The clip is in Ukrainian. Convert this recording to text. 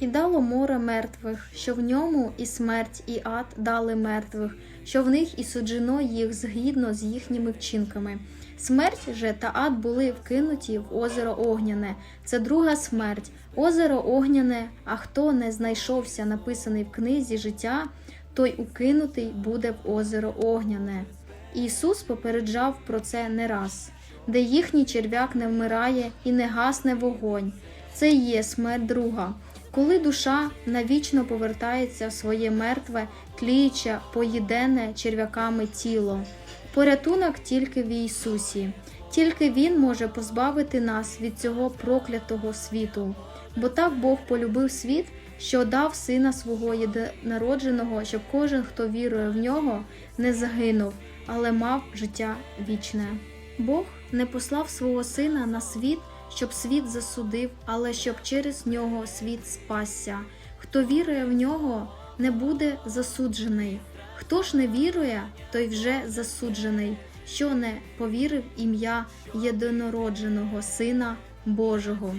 І дало море мертвих, що в ньому і смерть, і ад дали мертвих, що в них і суджено їх згідно з їхніми вчинками. Смерть же та ад були вкинуті в озеро Огняне. Це друга смерть. Озеро Огняне, а хто не знайшовся, написаний в книзі життя, той укинутий буде в озеро Огняне. Ісус попереджав про це не раз, де їхній черв'як не вмирає і не гасне вогонь. Це є смерть друга. Коли душа навічно повертається в своє мертве, тліюче, поїдене черв'яками тіло. Порятунок тільки в Ісусі, тільки Він може позбавити нас від цього проклятого світу. Бо так Бог полюбив світ, що дав Сина свого єдинародженого, щоб кожен, хто вірує в нього, не загинув, але мав життя вічне. Бог не послав свого сина на світ, щоб світ засудив, але щоб через нього світ спасся. Хто вірує в нього, не буде засуджений. Хто ж не вірує, той вже засуджений, що не повірив ім'я єдинородженого Сина Божого.